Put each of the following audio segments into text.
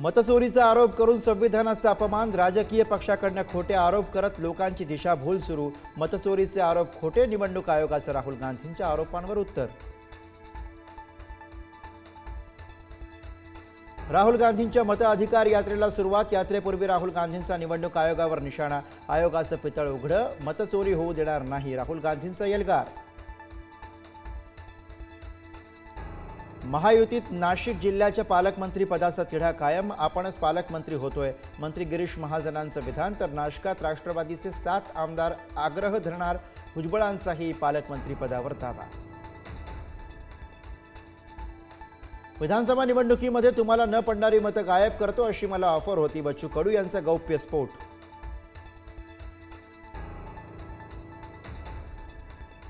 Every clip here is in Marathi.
मतचोरीचा आरोप करून संविधानाचा अपमान राजकीय पक्षाकडनं खोटे आरोप करत लोकांची दिशाभूल सुरू मतचोरीचे आरोप खोटे निवडणूक आयोगाचं राहुल गांधींच्या आरोपांवर उत्तर. राहुल गांधींच्या मताधिकार यात्रेला सुरुवात यात्रेपूर्वी राहुल गांधींचा निवडणूक आयोगावर निशाणा. आयोगाचं पितळ उघडं मतचोरी होऊ देणार नाही राहुल गांधींचा एल्गार महायुतीत नाशिक जिल्ह्याच्या पालकमंत्री पदाचा तिढा कायम. आपणच पालकमंत्री होतोय. मंत्री गिरीश महाजनांचं विधान तर नाशकात राष्ट्रवादीचे सात आमदार आग्रह धरणार भुजबळांचाही पालकमंत्री पदावर दावा विधानसभा निवडणुकीमध्ये तुम्हाला न पडणारी मतं गायब करतो अशी मला ऑफर होती. बच्चू कडू यांचा गौप्यस्फोट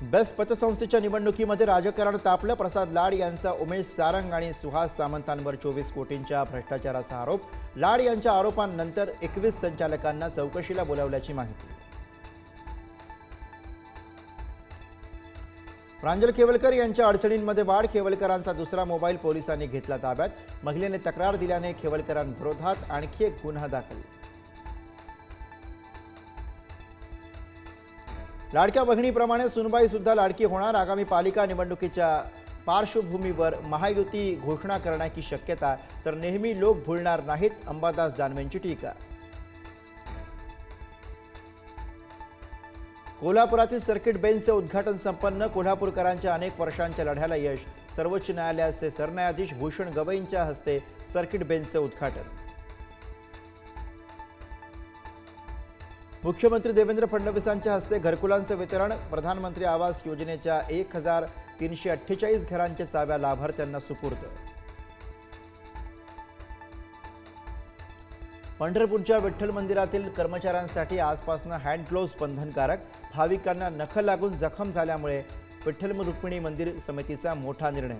बेस्ट पतसंस्थेच्या निवडणुकीमध्ये राजकारण तापलं. प्रसाद लाड यांचा उमेश सारंग आणि सुहास सामंतांवर चोवीस कोटींच्या भ्रष्टाचाराचा आरोप. लाड यांच्या आरोपांनंतर एकवीस संचालकांना चौकशीला बोलावल्याची माहिती. प्रांजल केवलकर यांच्या अडचणींमध्ये वाढ. केवलकरांचा दुसरा मोबाईल पोलिसांनी घेतला ताब्यात. महिलेने तक्रार दिल्याने केवलकरांविरोधात आणखी एक गुन्हा दाखल. लाडक्या बहिणीप्रमाणे सुनबाई सुद्धा लाडकी होणार. आगामी पालिका निवडणुकीच्या पार्श्वभूमीवर महायुती घोषणा करण्याची शक्यता तर नेहमी लोक भुलणार नाहीत अंबादास दानवेंची टीका. कोल्हापुरातील सर्किट बेंचचे उद्घाटन संपन्न. कोल्हापूरकरांच्या अनेक वर्षांच्या लढ्याला यश. सर्वोच्च न्यायालयाचे सरन्यायाधीश भूषण गवईंच्या हस्ते सर्किट बेंचचे उद्घाटन. मुख्यमंत्री देवेंद्र फडणवीसांच्या हस्ते घरकुलांचं वितरण प्रधानमंत्री आवास योजनेच्या एक हजार तीनशे अठ्ठेचाळीस घरांच्या चाव्या लाभार्थ्यांना सुपूर्द. पंढरपूरच्या विठ्ठल मंदिरातील कर्मचाऱ्यांसाठी आजपासून हँड ग्लोव्ज बंधनकारक भाविकांना नख लागून जखम झाल्यामुळे विठ्ठल रुक्मिणी मंदिर समितीचा मोठा निर्णय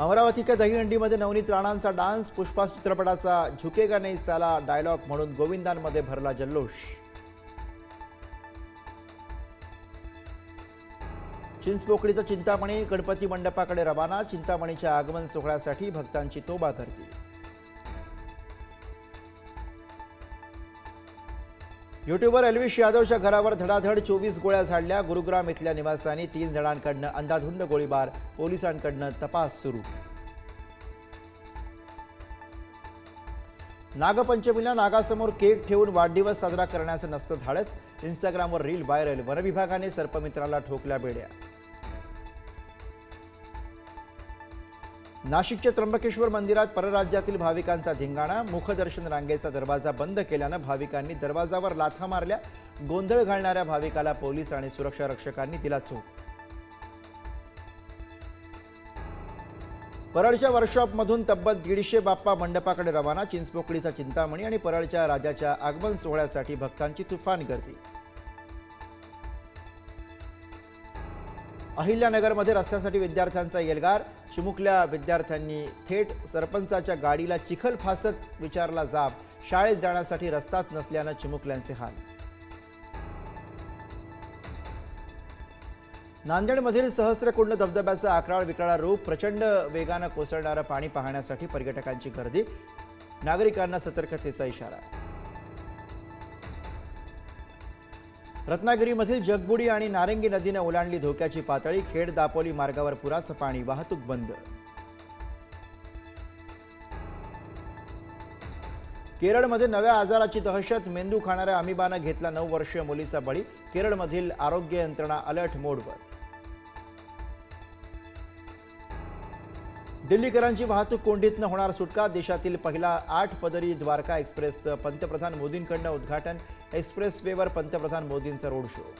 अमरावतीच्या दहीहंडीमध्ये नवनीत राणांचा डान्स पुष्पा चित्रपटाचा झुकेगा नाही साला डायलॉग म्हणून गोविंदांमध्ये भरला जल्लोष. चिंचपोकळीचा चिंतामणी गणपती मंडपाकडे रवाना चिंतामणीच्या आगमन सोहळ्यासाठी भक्तांची तोबा करते युट्यूबर अल्विश यादवच्या घरावर धडाधड चोवीस गोळ्या झाडल्या. गुरुग्राम इथल्या निवासस्थानी तीन जणांकडनं अंधाधुंद गोळीबार. पोलिसांकडनं तपास सुरू. नागपंचमीला नागासमोर केक ठेवून वाढदिवस साजरा करण्याचं नसतं धाडस. इंस्टाग्रामवर रील व्हायरल. वनविभागाने सर्पमित्राला ठोकल्या बेड्या. नाशिकच्या त्र्यंबकेश्वर मंदिरात परराज्यातील भाविकांचा धिंगाणा मुखदर्शन रांगेचा दरवाजा बंद केल्यानं भाविकांनी दरवाजावर लाथा मारल्या. गोंधळ घालणाऱ्या भाविकाला पोलीस आणि सुरक्षा रक्षकांनी दिला चोप परळच्या वर्कशॉपमधून तब्बल दीडशे बाप्पा मंडपाकडे रवाना चिंचपोकळीचा चिंतामणी आणि परळच्या राजाच्या आगमन सोहळ्यासाठी भक्तांची तुफान गर्दी. अहिल्यानगरमध्ये रस्त्यासाठी विद्यार्थ्यांचा एल्गार चिमुकल्या विद्यार्थ्यांनी थेट सरपंचाच्या गाडीला चिखल फासत विचारला जाब. शाळेत जाण्यासाठी रस्ताच नसल्यानं चिमुकल्यांचे हाल. नांदेडमधील सहस्रकुंड धबधब्याचं आकराळ विकराळ रूप प्रचंड वेगानं कोसळणारं पाणी पाहण्यासाठी पर्यटकांची गर्दी. नागरिकांना सतर्कतेचा इशारा. रत्नागिरीमधील जगबुडी आणि नारंगी नदीनं ओलांडली धोक्याची पातळी खेड दापोली मार्गावर पुराचं पाणी वाहतूक बंद. केरळमध्ये नव्या आजाराची दहशत मेंदू खाणाऱ्या अमिबानं घेतला नऊ वर्षीय मुलीचा बळी केरळमधील आरोग्य यंत्रणा अलर्ट मोडवर. दिल्लीकरांची वाहतूक कोंडीतनं होणार सुटका. देशातील पहिला आठ पदरी द्वारका एक्सप्रेस पंतप्रधान मोदींकडनं उद्घाटन. एक्सप्रेस वेवर पंतप्रधान मोदींचा रोड शो.